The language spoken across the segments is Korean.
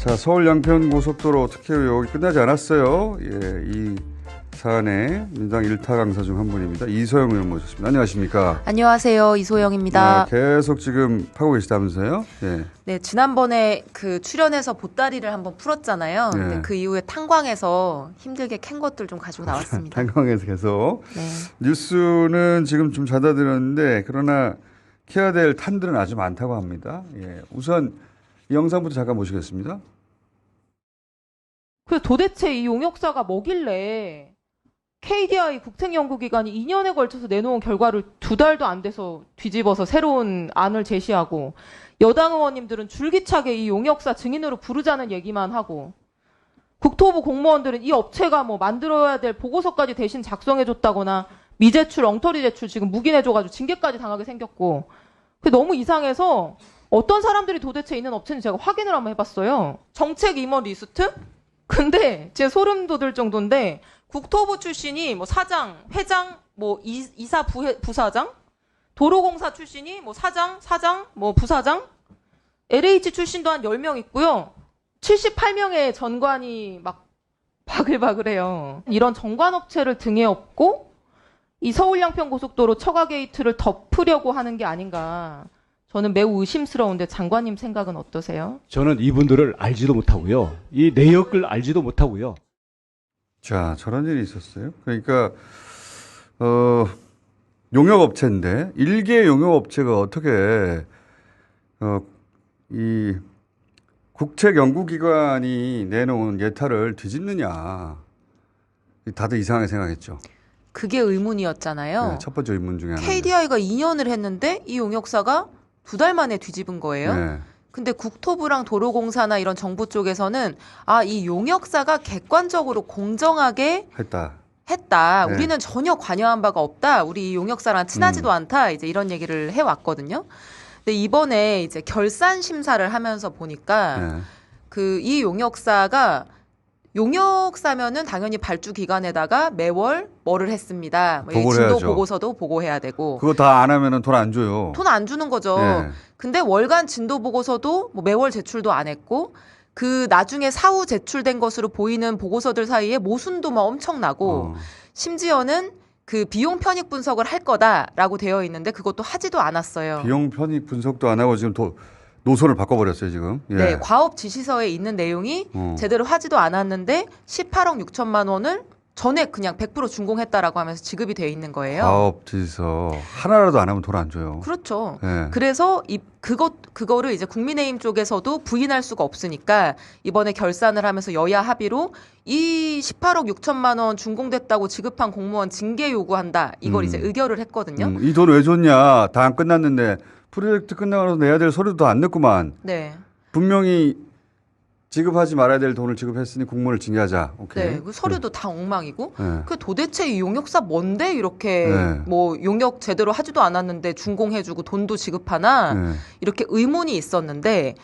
자, 서울 양평 고속도로 특혜 의혹이 끝나지 않았어요. 예, 이 사안의 민주당 일타 강사 중 한 분입니다. 이소영 의원 모셨습니다. 안녕하십니까? 안녕하세요 이소영입니다. 네, 계속 지금 하고 계시다면서요? 예. 네 지난번에 그 출연해서 보따리를 한번 풀었잖아요. 네. 근데 그 이후에 탄광에서 힘들게 캔 것들 좀 가지고 나왔습니다. 탄광에서 계속 네. 뉴스는 지금 좀 잦아들었는데 그러나 캐야 될 탄들은 아주 많다고 합니다. 예. 우선 이 영상부터 잠깐 보시겠습니다. 그 도대체 이 용역사가 뭐길래 KDI 국책연구기관이 2년에 걸쳐서 내놓은 결과를 두 달도 안 돼서 뒤집어서 새로운 안을 제시하고 여당 의원님들은 줄기차게 이 용역사 증인으로 부르자는 얘기만 하고 국토부 공무원들은 이 업체가 뭐 만들어야 될 보고서까지 대신 작성해줬다거나 미제출, 엉터리 제출 지금 묵인해줘가지고 징계까지 당하게 생겼고 그 너무 이상해서 어떤 사람들이 도대체 있는 업체인지 제가 확인을 한번 해봤어요. 정책 임원 리스트? 근데 제 소름 돋을 정도인데 국토부 출신이 뭐 사장, 회장, 뭐 이, 이사 부회, 부사장, 도로공사 출신이 뭐 사장, 사장, 뭐 부사장, LH 출신도 한 10명 있고요. 78명의 전관이 막 바글바글해요. 이런 전관업체를 등에 업고 이 서울 양평 고속도로 처가 게이트를 덮으려고 하는 게 아닌가. 저는 매우 의심스러운데 장관님 생각은 어떠세요? 저는 이분들을 알지도 못하고요. 이 내역을 알지도 못하고요. 자, 저런 일이 있었어요. 그러니까 어 용역 업체인데 일개 용역 업체가 어떻게 어이 국책 연구기관이 내놓은 예타를 뒤집느냐. 다들 이상하게 생각했죠. 그게 의문이었잖아요. 네, 첫 번째 의문 중에 하나. KDI가 2년을 했는데 이 용역사가 두 달 만에 뒤집은 거예요. 네. 근데 국토부랑 도로공사나 이런 정부 쪽에서는 아 이 용역사가 객관적으로 공정하게 했다. 했다. 네. 우리는 전혀 관여한 바가 없다. 우리 이 용역사랑 친하지도 음. 않다. 이제 이런 얘기를 해 왔거든요. 근데 이번에 이제 결산 심사를 하면서 보니까 네. 그이 용역사가 용역 사면은 당연히 발주 기관에다가 매월 뭐를 했습니다. 뭐이 보고를 진도 해야죠. 보고서도 보고해야 되고 그거 다 안 하면은 돈 안 줘요. 돈 안 주는 거죠. 네. 근데 월간 진도 보고서도 뭐 매월 제출도 안 했고 그 나중에 사후 제출된 것으로 보이는 보고서들 사이에 모순도 막 엄청나고 어. 심지어는 그 비용 편익 분석을 할 거다라고 되어 있는데 그것도 하지도 않았어요. 비용 편익 분석도 안 하고 지금 도, 노선을 바꿔버렸어요 지금. 예. 네, 과업 지시서에 있는 내용이 어. 제대로 하지도 않았는데 18억 6천만 원을 전액 그냥 100% 준공했다라고 하면서 지급이 돼 있는 거예요. 사업 지서 하나라도 안 하면 돈 안 줘요. 그렇죠. 예. 그래서 이 그것 그거를 이제 국민의힘 쪽에서도 부인할 수가 없으니까 이번에 결산을 하면서 여야 합의로 이 18억 6천만 원 준공됐다고 지급한 공무원 징계 요구한다. 이걸 음. 이제 의결을 했거든요. 음, 이돈 왜 줬냐? 다안 끝났는데 프로젝트 끝나고 나서 내야 될 서류도 안 냈구만. 네. 분명히 지급하지 말아야 될 돈을 지급했으니 공무원을 징계하자. 오케이. 네. 그 서류도 다 엉망이고 네. 그 도대체 이 용역사 뭔데 이렇게 네. 뭐 용역 제대로 하지도 않았는데 준공해주고 돈도 지급하나 네. 이렇게 의문이 있었는데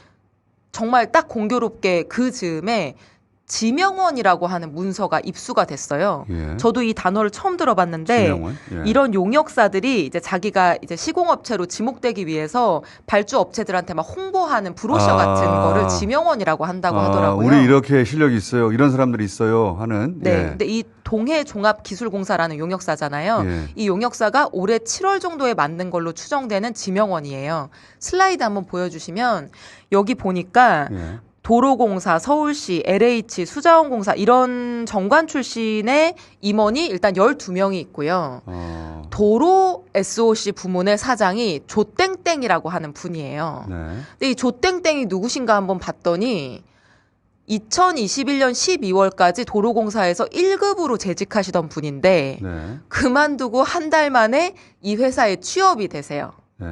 정말 딱 공교롭게 그 즈음에 지명원이라고 하는 문서가 입수가 됐어요. 예. 저도 이 단어를 처음 들어봤는데? 예. 이런 용역사들이 이제 자기가 이제 시공업체로 지목되기 위해서 발주 업체들한테 막 홍보하는 브로셔 아. 같은 거를 지명원이라고 한다고 아, 하더라고요. 우리 이렇게 실력이 있어요. 이런 사람들이 있어요. 하는. 네. 예. 근데 이 동해 종합 기술공사라는 용역사잖아요. 예. 이 용역사가 올해 7월 정도에 만든 걸로 추정되는 지명원이에요. 슬라이드 한번 보여주시면 여기 보니까 예. 도로공사, 서울시, LH, 수자원공사 이런 정관 출신의 임원이 일단 12명이 있고요. 어. 도로 SOC 부문의 사장이 조땡땡이라고 하는 분이에요. 네. 근데 이 조땡땡이 누구신가 한번 봤더니 2021년 12월까지 도로공사에서 1급으로 재직하시던 분인데 네. 그만두고 한 달 만에 이 회사에 취업이 되세요. 네.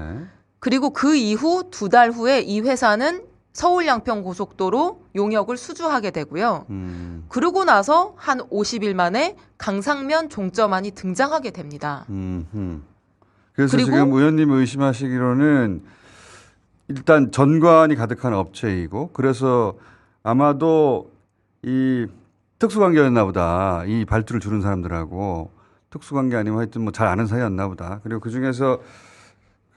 그리고 그 이후 두 달 후에 이 회사는 서울 양평 고속도로 용역을 수주하게 되고요. 음. 그러고 나서 한 50일 만에 강상면 종점안이 등장하게 됩니다. 음, 음. 그래서 지금 의원님 의심하시기로는 일단 전관이 가득한 업체이고 그래서 아마도 이 특수관계였나 보다. 이 발주를 주는 사람들하고 특수관계 아니면 하여튼 뭐 잘 아는 사이였나 보다. 그리고 그 중에서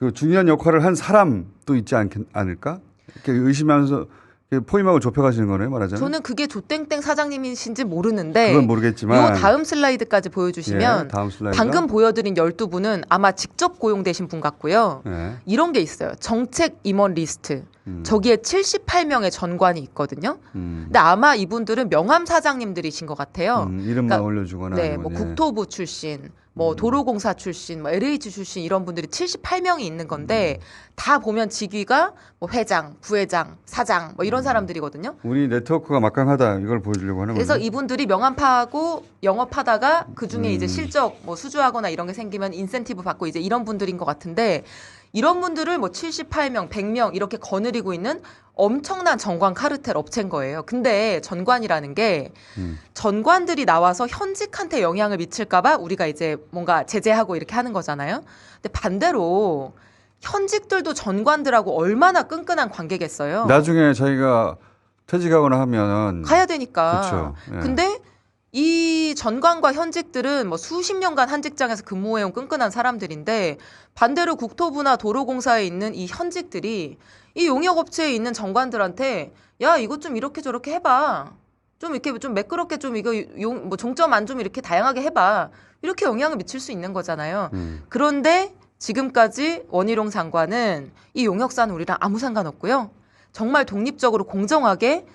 그 중요한 역할을 한 사람도 있지 않, 않을까? 이렇게 의심하면서 그 포임하고 좁혀가시는 거네요, 말하자면. 저는 그게 조땡땡 사장님이신지 모르는데 그건 모르겠지만. 요 다음 슬라이드까지 보여주시면 예, 다음 슬라이드. 방금 보여드린 12분은 아마 직접 고용되신 분 같고요. 예. 이런 게 있어요. 정책 임원 리스트. 음. 저기에 78명의 전관이 있거든요. 음. 근데 아마 이분들은 명함 사장님들이신 것 같아요. 음, 이름만 그러니까 올려주거나. 네, 아니면, 뭐 예. 국토부 출신, 뭐 음. 도로공사 출신, 뭐 LH 출신 이런 분들이 78명이 있는 음. 건데 다 보면 직위가 뭐 회장, 부회장, 사장 뭐 음. 이런 사람들이거든요. 우리 네트워크가 막강하다 이걸 보여주려고 하는 그래서 거죠. 이분들이 명함 파고 영업하다가 그 중에 이제 음. 실적 뭐 수주하거나 이런 게 생기면 인센티브 받고 이제 이런 분들인 것 같은데 이런 분들을 뭐 78명, 100명 이렇게 거느리고 있는 엄청난 전관 카르텔 업체인 거예요. 근데 전관이라는 게 음. 전관들이 나와서 현직한테 영향을 미칠까봐 우리가 이제 뭔가 제재하고 이렇게 하는 거잖아요. 근데 반대로 현직들도 전관들하고 얼마나 끈끈한 관계겠어요. 나중에 자기가 퇴직하거나 하면 가야 되니까. 그렇죠. 예. 근데 이 전관과 현직들은 뭐 수십 년간 한 직장에서 근무해온 끈끈한 사람들인데 반대로 국토부나 도로공사에 있는 이 현직들이 이 용역업체에 있는 전관들한테 야 이것 좀 이렇게 저렇게 해봐 좀 이렇게 좀 매끄럽게 좀 이거 용, 뭐 종점 안 좀 이렇게 다양하게 해봐 이렇게 영향을 미칠 수 있는 거잖아요. 음. 그런데 지금까지 원희룡 장관은 이 용역사는 우리랑 아무 상관없고요. 정말 독립적으로 공정하게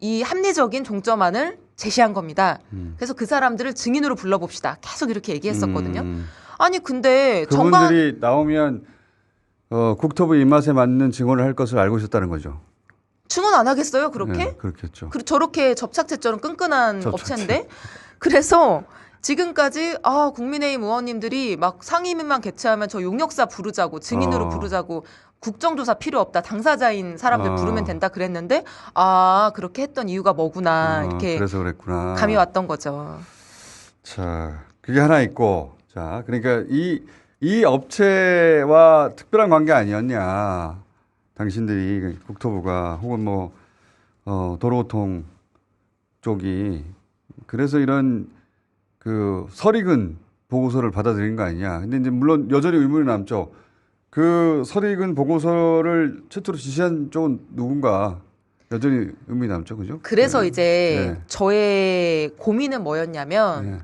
이 합리적인 종점안을 제시한 겁니다. 음. 그래서 그 사람들을 증인으로 불러봅시다. 계속 이렇게 얘기했었거든요. 음. 아니 근데 정관 그분들이 나오면 어, 국토부 입맛에 맞는 증언을 할 것을 알고 있었다는 거죠. 증언 안 하겠어요? 그렇게? 네, 그렇겠죠. 그 저렇게 접착제처럼 끈끈한 접착제. 업체인데 그래서 지금까지 아 국민의힘 의원님들이 막 상임위만 개최하면 저 용역사 부르자고 증인으로 어. 부르자고 국정조사 필요 없다 당사자인 사람들 어. 부르면 된다 그랬는데 아 그렇게 했던 이유가 뭐구나 어, 이렇게 그래서 그랬구나. 감이 왔던 거죠. 자, 그게 하나 있고, 자, 그러니까 이, 이 업체와 특별한 관계 아니었냐. 당신들이 국토부가 혹은 뭐, 어, 도로교통 쪽이 그래서 이런 그 설익은 보고서를 받아들인 거 아니냐. 근데 이제 물론 여전히 의문이 남죠. 그 설익은 보고서를 최초로 지시한 쪽은 누군가 여전히 의문이 남죠. 그죠? 그래서 네. 이제 네. 저의 고민은 뭐였냐면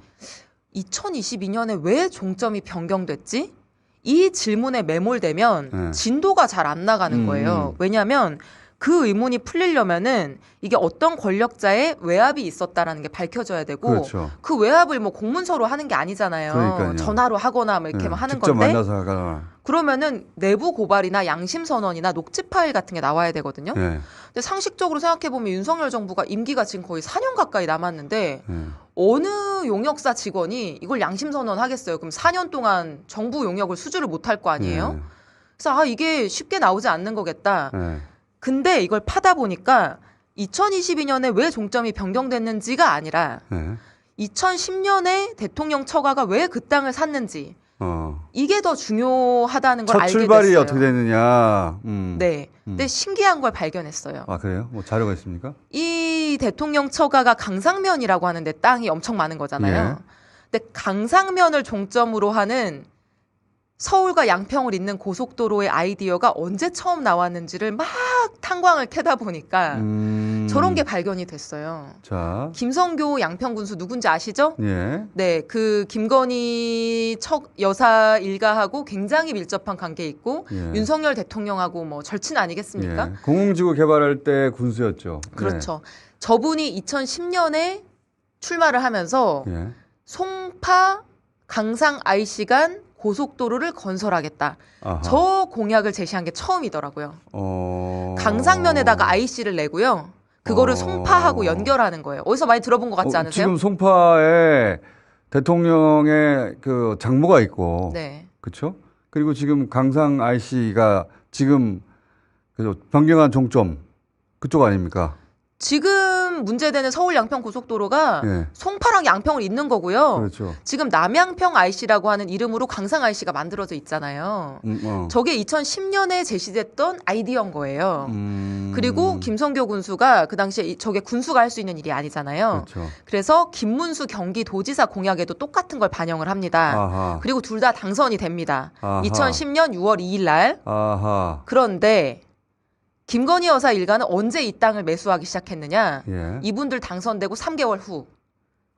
네. 2022년에 왜 종점이 변경됐지? 이 질문에 매몰되면 네. 진도가 잘 안 나가는 음, 거예요. 음. 왜냐하면 그 의문이 풀리려면은 이게 어떤 권력자의 외압이 있었다라는 게 밝혀져야 되고 그렇죠. 그 외압을 뭐 공문서로 하는 게 아니잖아요. 그러니까요. 전화로 하거나 뭐 이렇게 네, 막 하는 직접 건데 만나서 하거나. 그러면은 내부 고발이나 양심 선언이나 녹취 파일 같은 게 나와야 되거든요. 네. 근데 상식적으로 생각해 보면 윤석열 정부가 임기가 지금 거의 4년 가까이 남았는데 네. 어느 용역사 직원이 이걸 양심 선언하겠어요. 그럼 4년 동안 정부 용역을 수주를 못 할 거 아니에요? 그래서 아 이게 쉽게 나오지 않는 거겠다. 네. 네. 근데 이걸 파다 보니까 2022년에 왜 종점이 변경됐는지가 아니라 네. 2010년에 대통령 처가가 왜 그 땅을 샀는지 어. 이게 더 중요하다는 걸첫 알게 출발이 됐어요. 어떻게 됐느냐. 음. 네. 음. 근데 신기한 걸 발견했어요. 아 그래요? 뭐 자료가 있습니까? 이 대통령 처가가 강상면이라고 하는데 땅이 엄청 많은 거잖아요. 예. 근데 강상면을 종점으로 하는 서울과 양평을 잇는 고속도로의 아이디어가 언제 처음 나왔는지를 막 탄광을 캐다 보니까 음. 저런 게 발견이 됐어요. 자. 김성교 양평 군수 누군지 아시죠? 예. 네, 그 김건희 척 여사 일가하고 굉장히 밀접한 관계 있고 예. 윤석열 대통령하고 뭐 절친 아니겠습니까? 예. 공공지구 개발할 때 군수였죠. 그렇죠. 저분이 2010년에 출마를 하면서 예. 예. 송파 강상 IC 간 고속도로를 건설하겠다. 아하. 저 공약을 제시한 게 처음이더라고요. 어. 강상면에다가 IC를 내고요. 그거를 어. 송파하고 연결하는 거예요. 어디서 많이 들어본 것 같지 어, 않으세요? 지금 송파에 대통령의 그 장모가 있고. 네. 그렇죠? 그리고 지금 강상 IC가 지금 그 변경한 종점 그쪽 아닙니까? 지금 문제되는 서울 양평 고속도로가 예. 송파랑 양평을 잇는 거고요. 그렇죠. 지금 남양평 IC라고 하는 이름으로 강상 IC가 만들어져 있잖아요. 음, 어. 저게 2010년에 제시됐던 아이디어인 거예요. 음. 그리고 김성교 군수가 그 당시에 이- 저게 군수가 할 수 있는 일이 아니잖아요. 그렇죠. 그래서 김문수 경기도지사 공약에도 똑같은 걸 반영을 합니다. 아하. 그리고 둘 다 당선이 됩니다. 아하. 2010년 6월 2일 날. 아하. 그런데 김건희 여사 일가는 언제 이 땅을 매수하기 시작했느냐? 예. 이분들 당선되고 3개월 후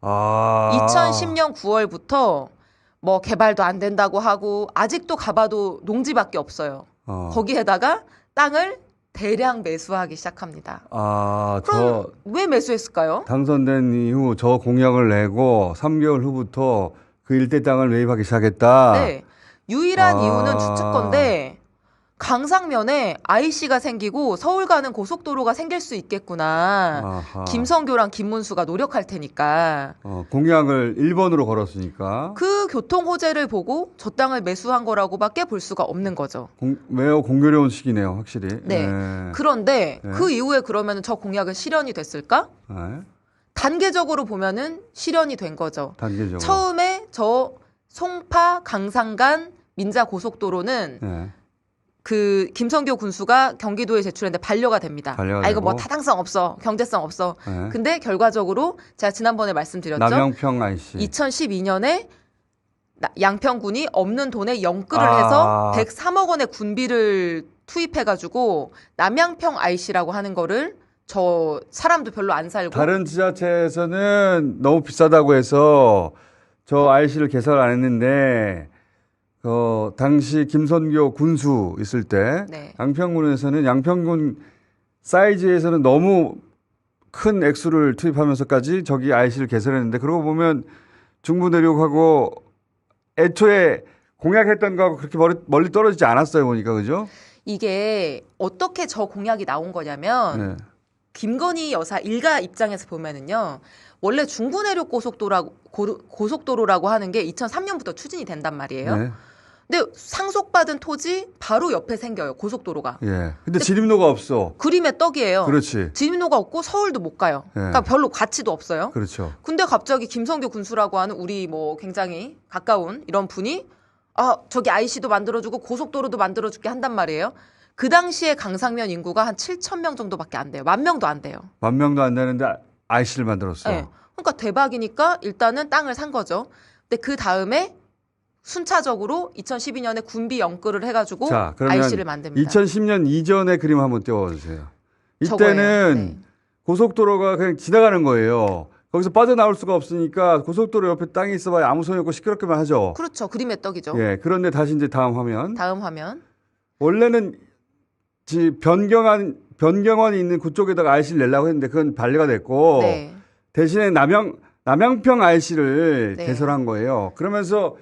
아. 2010년 9월부터 뭐 개발도 안 된다고 하고 아직도 가봐도 농지밖에 없어요. 어. 거기에다가 땅을 대량 매수하기 시작합니다. 아, 저 그럼 왜 매수했을까요? 당선된 이후 저 공약을 내고 3개월 후부터 그 일대 땅을 매입하기 시작했다. 네. 유일한 아. 이유는 추측건데 강상면에 IC가 생기고 서울 가는 고속도로가 생길 수 있겠구나. 아하. 김성교랑 김문수가 노력할 테니까. 어, 공약을 1번으로 걸었으니까 그 교통 호재를 보고 저 땅을 매수한 거라고밖에 볼 수가 없는 거죠. 공, 매우 공교로운 시기네요, 확실히. 네. 예. 그런데 네. 그 이후에 그러면 저 공약은 실현이 됐을까? 예. 단계적으로 보면은 실현이 된 거죠. 단계적으로. 처음에 저 송파 강상간 민자 고속도로는 예. 그 김성교 군수가 경기도에 제출했는데 반려가 됩니다. 반려가 아 이거 뭐 되고. 타당성 없어, 경제성 없어. 예. 근데 결과적으로 제가 지난번에 말씀드렸죠. 남영평 IC. 2012년에 양평군이 없는 돈에 영끌을 아. 해서 103억 원의 군비를 투입해가지고 남양평 IC라고 하는 거를 저 사람도 별로 안 살고 다른 지자체에서는 너무 비싸다고 해서 저 IC를 개설 안 했는데 그 당시 김선교 군수 있을 때 네. 양평군에서는 양평군 사이즈에서는 너무 큰 액수를 투입하면서까지 저기 IC를 개설했는데 그러고 보면 중부 내륙하고 애초에 공약했던 거하고 그렇게 멀리, 멀리 떨어지지 않았어요 보니까 그죠? 이게 어떻게 저 공약이 나온 거냐면 네. 김건희 여사 일가 입장에서 보면은요. 원래 중부 내륙 고속도로라고 고- 고속도로라고 하는 게 2003년부터 추진이 된단 말이에요. 네. 근데 상속받은 토지 바로 옆에 생겨요. 고속도로가. 예. 근데 지림로가 없어. 그림의 떡이에요. 그렇지. 지민호가 없고 서울도 못 가요. 네. 그러니까 별로 가치도 없어요. 그렇죠. 근데 갑자기 김성교 군수라고 하는 우리 뭐 굉장히 가까운 이런 분이 아 저기 IC도 만들어주고 고속도로도 만들어줄게 한단 말이에요. 그 당시에 강상면 인구가 한 7천 명 정도밖에 안 돼요. 만 명도 안 돼요. 만 명도 안 되는데 IC를 만들었어. 네. 그러니까 대박이니까 일단은 땅을 산 거죠. 근데 그 다음에 순차적으로 2012년에 군비 영끌을 해가지고 자, IC를 만듭니다. 2010년 이전의 그림 한번 띄워주세요. 이때는 네. 고속도로가 그냥 지나가는 거예요. 거기서 빠져나올 수가 없으니까 고속도로 옆에 땅이 있어봐야 아무 소용 없고 시끄럽게만 하죠. 그렇죠. 그림의 떡이죠. 예. 그런데 다시 이제 다음 화면. 다음 화면. 원래는 지 변경한 변경원이 있는 그쪽에다가 IC를 내려고 했는데 그건 반려가 됐고 네. 대신에 남양 남양평 IC를 네. 개설한 거예요. 그러면서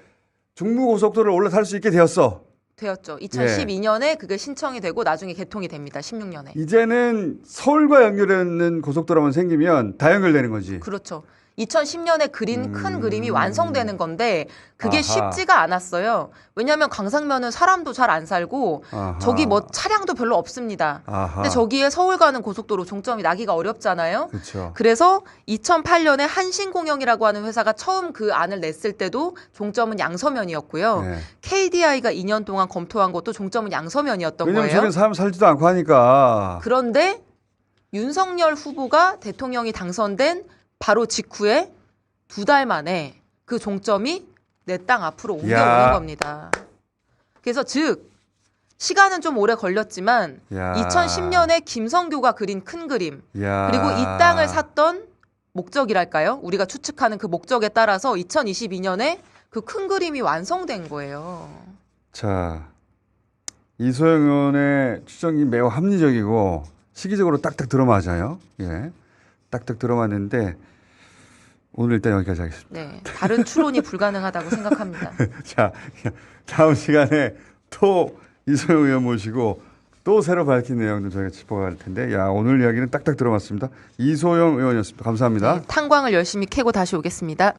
중부 고속도로를 올라탈 수 있게 되었어. 되었죠. 예. 2012년에 그게 신청이 되고 나중에 개통이 됩니다. 16년에. 이제는 서울과 연결되는 고속도로만 생기면 다 연결되는 거지. 그렇죠. 2010년에 그린 큰 음. 그림이 완성되는 건데 그게 아하. 쉽지가 않았어요. 왜냐하면 강상면은 사람도 잘 안 살고 아하. 저기 뭐 차량도 별로 없습니다. 아하. 근데 저기에 서울 가는 고속도로 종점이 나기가 어렵잖아요. 그렇죠. 그래서 2008년에 한신공영이라고 하는 회사가 처음 그 안을 냈을 때도 종점은 양서면이었고요. 네. KDI가 2년 동안 검토한 것도 종점은 양서면이었던 왜냐면 거예요. 저기는 사람 살지도 않고 하니까. 그런데 윤석열 후보가 대통령이 당선된 바로 직후에 두 달 만에 그 종점이 내 땅 앞으로 옮겨오는 야. 겁니다. 그래서 즉 시간은 좀 오래 걸렸지만 야. 2010년에 김성교가 그린 큰 그림 야. 그리고 이 땅을 샀던 목적이랄까요? 우리가 추측하는 그 목적에 따라서 2022년에 그 큰 그림이 완성된 거예요. 자, 이소영 의원의 추정이 매우 합리적이고 시기적으로 딱딱 들어맞아요. 예. 딱딱 들어맞는데 오늘 일단 여기까지 하겠습니다. 네, 다른 추론이 불가능하다고 생각합니다. 자, 다음 시간에 또 이소영 의원 모시고 또 새로 밝힌 내용들 저희가 짚어갈 텐데, 야 오늘 이야기는 딱딱 들어맞습니다. 이소영 의원이었습니다. 감사합니다. 네, 탄광을 열심히 캐고 다시 오겠습니다.